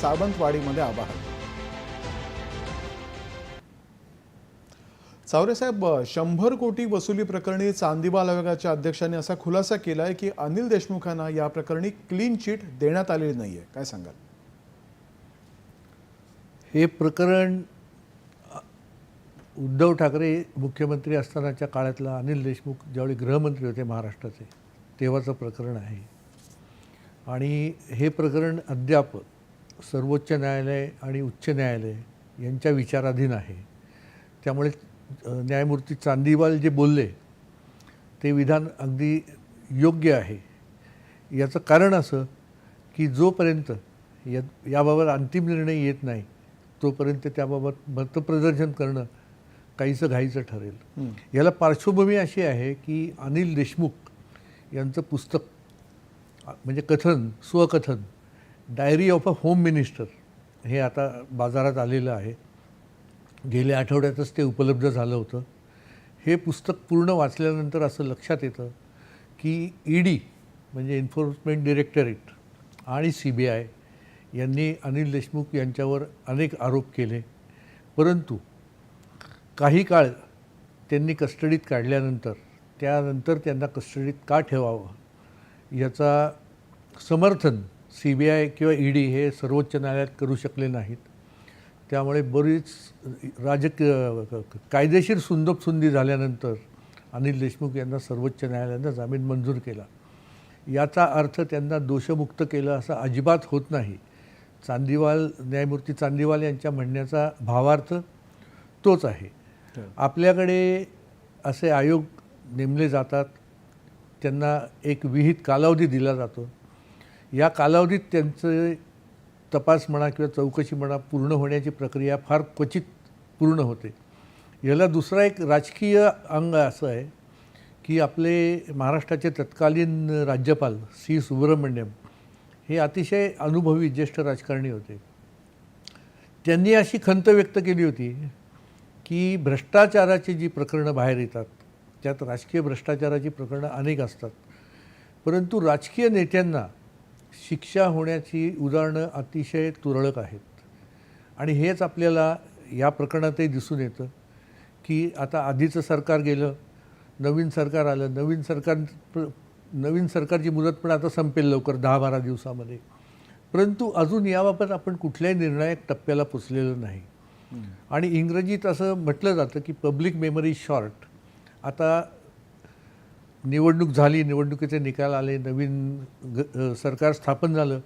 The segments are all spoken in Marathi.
सावंतवाडीमध्ये आवाहन चावरेसाहेब शंभर कोटी वसुली प्रकरणी चांदीबाल आयोगाच्या अध्यक्षांनी असा खुलासा केला आहे की अनिल देशमुखांना या प्रकरणी क्लीन चिट देण्यात आलेली नाहीये. काय सांगाल? हे प्रकरण उद्धव ठाकरे मुख्यमंत्री असतानाच्या काळातला अनिल देशमुख ज्यावेळी गृहमंत्री होते महाराष्ट्राचे तेव्हाचं प्रकरण आहे. आणि हे प्रकरण अद्याप सर्वोच्च न्यायालय आणि उच्च न्यायालय यांच्या विचाराधीन आहे. त्यामुळे न्यायमूर्ती चांदीवाल जे बोलले ते विधान अगदी योग्य आहे. याचं कारण असं की जोपर्यंत या याबाबत अंतिम निर्णय येत नाही तोपर्यंत त्याबाबत मतप्रदर्शन करणं काहीसं घाईचं ठरेल. याला पार्श्वभूमी अशी आहे की अनिल देशमुख यांचं पुस्तक म्हणजे कथन स्वकथन diary of a home minister हे आता बाजारात आलेलं आहे. गेल्या आठवड्यातच ते उपलब्ध झालं होतं. हे पुस्तक पूर्ण वाचल्यानंतर असं लक्षात येतं की ई डी म्हणजे एन्फोर्समेंट डिरेक्टरेट आणि सी बी आय यांनी अनिल देशमुख यांच्यावर अनेक आरोप केले. परंतु काही काळ त्यांनी कस्टडीत काढल्यानंतर त्यानंतर त्यांना कस्टडीत का ठेवावं याचा समर्थन सी बी आय किंवा ई डी हे सर्वोच्च न्यायालयात करू शकले नाहीत. त्यामुळे बरीच राजकीय कायदेशीर सुंदोपसुंदी झाल्यानंतर अनिल देशमुख यांना सर्वोच्च न्यायालयानं जामीन मंजूर केला. याचा अर्थ त्यांना दोषमुक्त केलं असं अजिबात होत नाही. चांदीवाल न्यायमूर्ती चांदीवाल यांच्या म्हणण्याचा भावार्थ तोच आहे. आपल्याकडे असे आयोग नेमले जातात त्यांना एक विहित कालावधी दिला जातो या कालावधीत त्यांचे तपास म्हणा किंवा चौकशी म्हणा पूर्ण होण्याची प्रक्रिया फार क्वचित पूर्ण होते. याला दुसरा एक राजकीय अंग असं आहे की आपले महाराष्ट्राचे तत्कालीन राज्यपाल सी सुब्रमण्यम हे अतिशय अनुभवी ज्येष्ठ राजकारणी होते. त्यांनी अशी खंत व्यक्त केली होती की भ्रष्टाचाराची जी प्रकरणं बाहेर येतात त्यात राजकीय भ्रष्टाचाराची प्रकरणं अनेक असतात. परंतु राजकीय नेत्यांना शिक्षा होण्याची उदाहरणं अतिशय तुरळक आहेत. आणि हेच आपल्याला या प्रकरणातही दिसून येतं की आता आधीचं सरकार गेलं नवीन सरकार आलं नवीन सरकार नवीन सरकारची मुदत पण आता संपेल लवकर दहा बारा दिवसामध्ये. परंतु अजून याबाबत आपण कुठल्याही निर्णायक टप्प्याला पोचलेलो नाही. आणि इंग्रजीत असं म्हटलं जातं की पब्लिक मेमरी शॉर्ट आता निवडणूक झाली निवडणुकीचे निकाल आले नवीन ग सरकार स्थापन झालं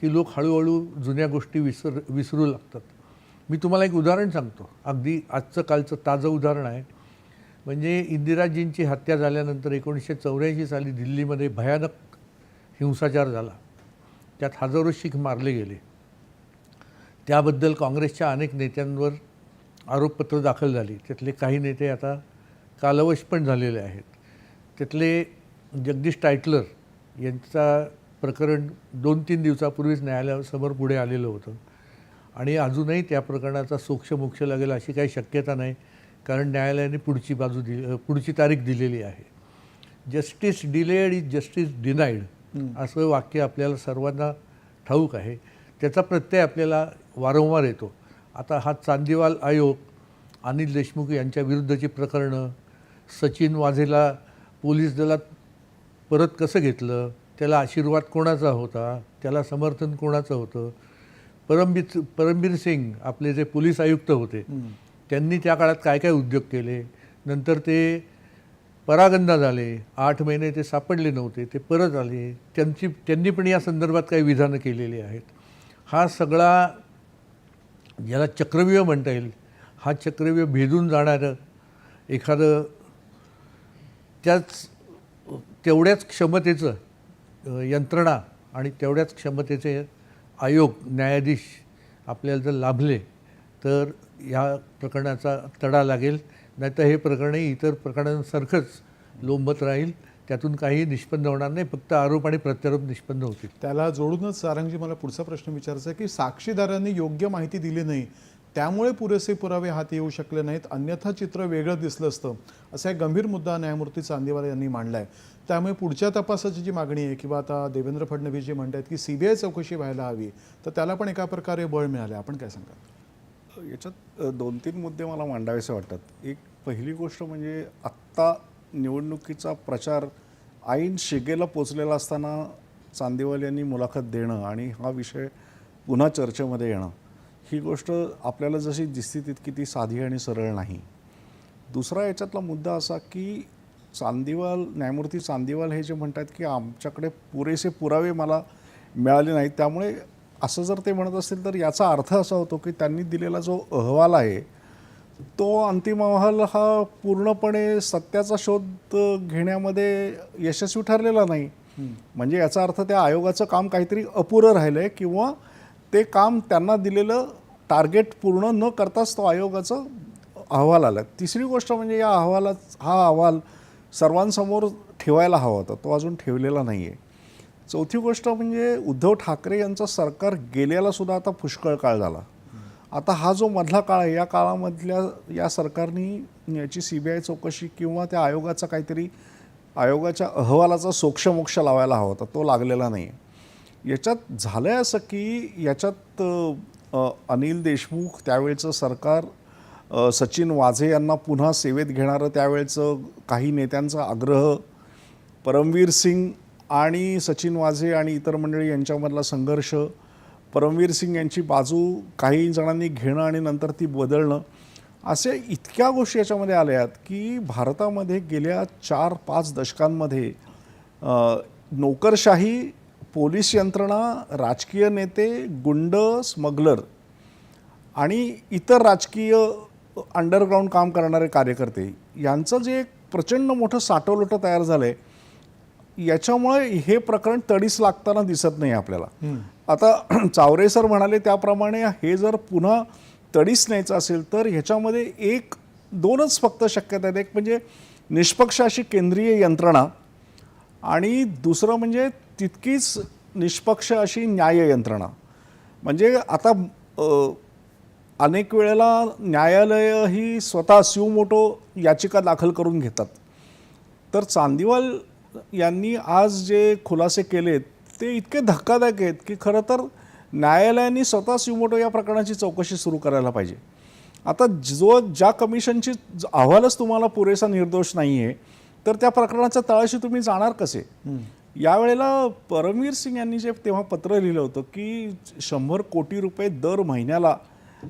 की लोक हळूहळू जुन्या गोष्टी विसर विसरू लागतात. मी तुम्हाला एक उदाहरण सांगतो. अगदी आजचं कालचं ताजं उदाहरण आहे. म्हणजे इंदिराजींची हत्या झाल्यानंतर एकोणीसशे चौऱ्याऐंशी साली दिल्लीमध्ये भयानक हिंसाचार झाला. त्यात हजारो शीख मारले गेले. त्याबद्दल काँग्रेसच्या अनेक नेत्यांवर आरोपपत्र दाखल झाली. त्यातले काही नेते आता कालवश पण झालेले आहेत. त्यातले जगदीश टायटलर यांचा प्रकरण दोन तीन दिवसापूर्वीच न्यायालयासमोर पुढे आलेलं होतं. आणि अजूनही त्या प्रकरणाचा सोक्ष मोक्ष लागेल अशी काही शक्यता नाही कारण न्यायालयाने पुढची बाजू दिली पुढची तारीख दिलेली आहे. Justice delayed is justice denied असं वाक्य आपल्याला सर्वांना ठाऊक आहे. त्याचा प्रत्यय आपल्याला वारंवार येतो. आता हा चांदीवाल आयोग अनिल देशमुख यांच्या विरुद्धची प्रकरणं सचिन वाझेला पोलीस दलात परत कसं घेतलं? त्याला आशीर्वाद कोणाचा होता? त्याला समर्थन कोणाचं होतं? परमबीर परमबीर सिंग आपले जे पोलीस आयुक्त होते त्यांनी त्या काळात काय काय उद्योग केले? नंतर ते परागंदा झाले आठ महिने ते सापडले नव्हते ते परत आले. त्यांची त्यांनी पण या संदर्भात काही विधानं केलेली आहेत. हा सगळा ज्याला चक्रव्यूह म्हणता येईल हा चक्रव्यूह भेदून जाणारं एखादं त्याच तेवढ्याच क्षमतेचं यंत्रणा आणि तेवढ्याच क्षमतेचे आयोग न्यायाधीश आपल्याला जर लाभले तर या प्रकरणाचा तडा लागेल. नाहीतर हे प्रकरणही इतर प्रकरणांसारखंच लोंबत राहील. त्यातून काही निष्पन्न होणार नाही. फक्त आरोप आणि प्रत्यारोप निष्पन्न होतील. त्याला जोडूनच सारंगजी मला पुढचा प्रश्न विचारायचा आहे की साक्षीदारांनी योग्य माहिती दिली नाही त्यामुळे पुरेसे पुरावे हाती येऊ शकले नाहीत. अन्यथा चित्र वेगळं दिसलं असतं असा एक गंभीर मुद्दा न्यायमूर्ती चांदीवाला यांनी मांडला आहे त्यामुळे पुढच्या तपासाची जी मागणी आहे किंवा आता देवेंद्र फडणवीस जी म्हणतात की सीबीआय चौकशी व्हायला हवी तर त्याला पण एका प्रकारे बळ मिळाले आपण काय सांगा याच्यात दोन तीन मुद्दे मला मांडावेसे वाटतात. एक पहिली गोष्ट म्हणजे आत्ता निवडणुकीचा प्रचार ऐन शिगेला पोचलेला असताना चांदीवाल यांनी मुलाखत देणं आणि हा विषय पुन्हा चर्चेमध्ये येणं. ही गोष्ट आपल्याला जशी दिसते तितकी ती साधी आणि सरळ नाही. दुसरा याच्यातला मुद्दा असा की चांदीवाल न्यायमूर्ती चांदीवाल हे जे म्हणतात की आमच्याकडे पुरेसे पुरावे मला मिळाले नाहीत त्यामुळे असं जर ते म्हणत असतील तर याचा अर्थ असा होतो की त्यांनी दिलेला जो अहवाल आहे तो अंतिम अहवाल हा पूर्णपणे सत्याचा शोध घेण्यामध्ये यशस्वी ठरलेला नाही. म्हणजे याचा अर्थ त्या आयोगाचं काम काहीतरी अपुरं राहिलं आहे किंवा ते काम त्यांना दिलेलं टार्गेट पूर्ण न करताच तो आयोगाचं अहवाल आला. तिसरी गोष्ट म्हणजे या अहवालात हा अहवाल सर्वांसमोर ठेवायला हवा होता. तो अजून ठेवलेला नाही आहे चौथी गोष्ट म्हणजे उद्धव ठाकरे यांचं सरकार गेल्यालासुद्धा आता पुष्कळ काळ झाला. आता हा जो मधला काळ आहे या काळामधल्या या सरकारनी याची सी बी आय चौकशी किंवा त्या आयोगाचा काहीतरी आयोगाच्या अहवालाचा सोक्षमोक्ष लावायला हवा होता. तो लागलेला नाही आहे याच्यात झालं आहे असं की याच्यात अनिल देशमुख त्यावेळचं सरकार सचिन वाझे यांना पुन्हा सेवेत घेणारं त्यावेळचं काही नेत्यांचा आग्रह परमवीर सिंग आणि सचिन वाझे आणि इतर मंडळी यांच्यामधला संघर्ष परमवीर सिंग यांची बाजू काही जणांनी घेणं आणि नंतर ती बदलणं असे इतक्या गोष्टी याच्यामध्ये आल्या आहेत की भारतामध्ये गेल्या चार पाच दशकांमध्ये नोकरशाही पोलीस यंत्रणा राजकीय नेते गुंड स्मगलर आणि इतर राजकीय अंडरग्राऊंड काम करणारे कार्यकर्ते यांचं जे एक प्रचंड मोठं साठवलोटं तयार झालं आहे याच्यामुळे हे प्रकरण तडीस लागताना दिसत नाही आपल्याला. आता चावरे सर म्हणाले त्याप्रमाणे हे जर पुन्हा तडीस न्यायचं असेल तर ह्याच्यामध्ये एक दोनच फक्त शक्यता आहेत. एक म्हणजे निष्पक्ष अशी केंद्रीय यंत्रणा आणि दुसरं म्हणजे तितकीच निष्पक्ष अशी न्याय यंत्रणा. म्हणजे आता अनेक वेळेला न्यायालय ही स्वतः शिवमोटो याचिका दाखल करून घेतात. तर चांदीवाल यांनी आज जे खुलासे केलेत ते इतके धक्कादायक आहेत की खरं तर न्यायालयाने स्वतः सिवमोटो या प्रकरणाची चौकशी सुरू करायला पाहिजे. आता जो ज्या कमिशनची ज- अहवालच तुम्हाला पुरेसा निर्दोष नाही आहे तर त्या प्रकरणाच्या तळाशी तुम्ही जाणार कसे? यावेळेला परमवीर सिंग यांनी जे तेव्हा पत्र लिहिलं होतं की शंभर कोटी रुपये दर महिन्याला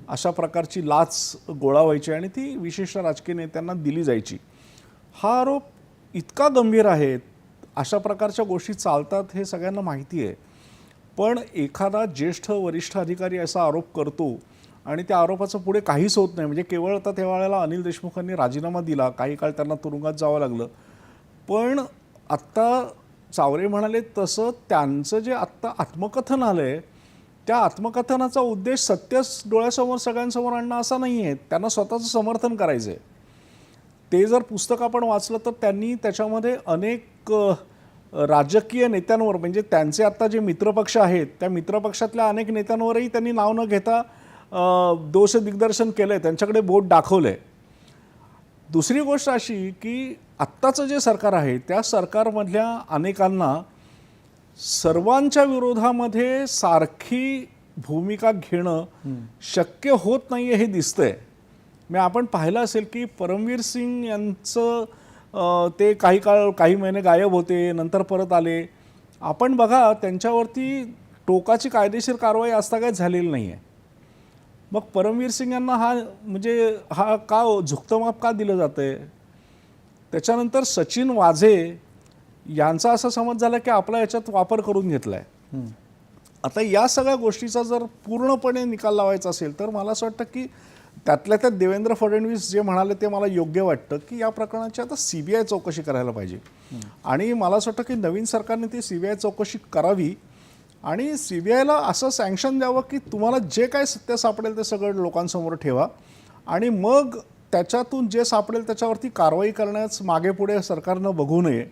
अशा प्रकारची लाच गोळा व्हायची आणि ती विशिष्ट राजकीय नेत्यांना दिली जायची. हा आरोप इतका गंभीर आहे अशा प्रकारच्या गोष्टी चालतात हे सगळ्यांना माहिती आहे. पण एखादा ज्येष्ठ वरिष्ठ अधिकारी असा आरोप करतो आणि त्या आरोपाचं पुढे काहीच होत नाही म्हणजे केवळ आता त्या वेळेला अनिल देशमुखांनी राजीनामा दिला काही काळ त्यांना तुरुंगात जावं लागलं. पण आत्ता चावरे म्हणाले तसं त्यांचं जे आत्ता आत्मकथन आलं आहे त्या आत्मकथनाचा उद्देश सत्यच डोळ्यासमोर सगळ्यांसमोर आणणं असा नाही आहे त्यांना स्वतःचं समर्थन करायचं आहे ते जर पुस्तक आपण वाचलं तर त्यांनी त्याच्यामध्ये अनेक राजकीय नेत्यांवर म्हणजे त्यांचे आत्ता जे मित्रपक्ष आहेत त्या मित्रपक्षातल्या अनेक नेत्यांवरही त्यांनी नाव न घेता दोष दिग्दर्शन केलं आहे त्यांच्याकडे बोट दाखवलं आहे दुसरी गोष्ट अशी की आत्ताचं जे सरकार आहे त्या सरकारमधल्या अनेकांना सर्वांच्या विरोधामध्ये सारखी भूमिका घेणं शक्य होत नाही हे दिसतंय. मी आपण पाहिलं असेल की परमवीर सिंग यांचं ते काही काळ काही महिने गायब होते नंतर परत आले. आपण बघा त्यांच्यावरती टोकाची कायदेशीर कारवाई आजतागायत झालेली नाही आहे मग परमवीर सिंग यांना हा म्हणजे हा का झुकतमाप का दिलं जातं आहे त्याच्यानंतर सचिन वाझे यांचा असा समज झाला की आपला याच्यात वापर करून घेतला आहे आता या सगळ्या गोष्टीचा जर पूर्णपणे निकाल लावायचा असेल तर मला असं वाटतं की त्यातल्या त्यात देवेंद्र फडणवीस जे म्हणाले ते मला योग्य वाटतं की या प्रकरणाची आता सी बी आय चौकशी करायला पाहिजे. आणि मला असं वाटतं की नवीन सरकारने ती सी बी आय चौकशी करावी. आणि सी बी आयला असं सँक्शन द्यावं की तुम्हाला जे काय सत्य सापडेल ते सगळं लोकांसमोर ठेवा. आणि मग त्याच्यातून जे सापडेल त्याच्यावरती कारवाई करण्यास मागे पुढे सरकारनं बघू नये.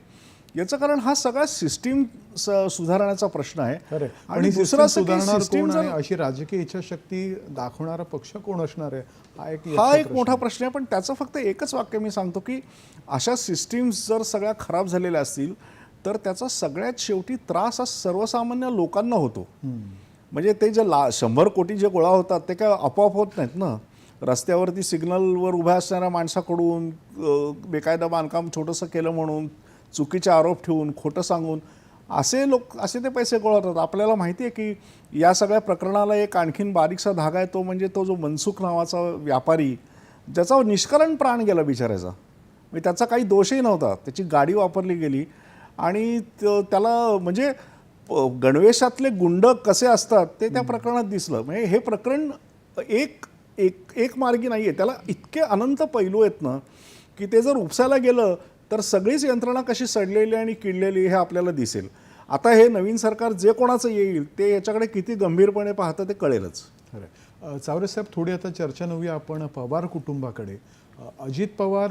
याचं कारण हा सगळा सिस्टीम सुधारण्याचा प्रश्न आहे. आणि दुसरं सुधारणार अशी राजकीय इच्छाशक्ती दाखवणारा पक्ष कोण असणार आहे? हा एक हा एक मोठा प्रश्न आहे. पण त्याचं फक्त एकच वाक्य मी सांगतो की अशा सिस्टीम्स जर सगळ्या खराब झालेल्या असतील तर त्याचा सगळ्यात शेवटी त्रास हा सर्वसामान्य लोकांना होतो. म्हणजे ते जे ला शंभर कोटी जे गोळा होतात ते काय आपोआप होत नाहीत ना? रस्त्यावरती सिग्नलवर उभ्या असणाऱ्या माणसाकडून बेकायदा बांधकाम छोटंसं केलं म्हणून चुकीचे आरोप ठेवून खोटं सांगून असे लोक असे ते पैसे गोळा होतात. आपल्याला माहिती आहे की या सगळ्या प्रकरणाला एक आणखीन बारीकसा धागा आहे तो म्हणजे तो जो मनसुख नावाचा व्यापारी ज्याचा निष्करण प्राण गेला बिचाऱ्याचा. म्हणजे त्याचा काही दोषही नव्हता. त्याची गाडी वापरली गेली. आणि त्याला म्हणजे गणवेशातले गुंड कसे असतात ते त्या प्रकरणात दिसलं. म्हणजे हे प्रकरण एक एक एक मार्गी नाही आहे त्याला इतके अनंत पैलू आहेत ना की ते जर उपसायला गेलं तर सगळीच यंत्रणा कशी सडलेली आणि किडलेली हे आपल्याला दिसेल. आता हे नवीन सरकार जे कोणाचं येईल ते याच्याकडे किती गंभीरपणे पाहतं ते कळेलच. खरं चावरे साहेब थोडी आता चर्चा नव्या आपण पवार कुटुंबाकडे. अजित पवार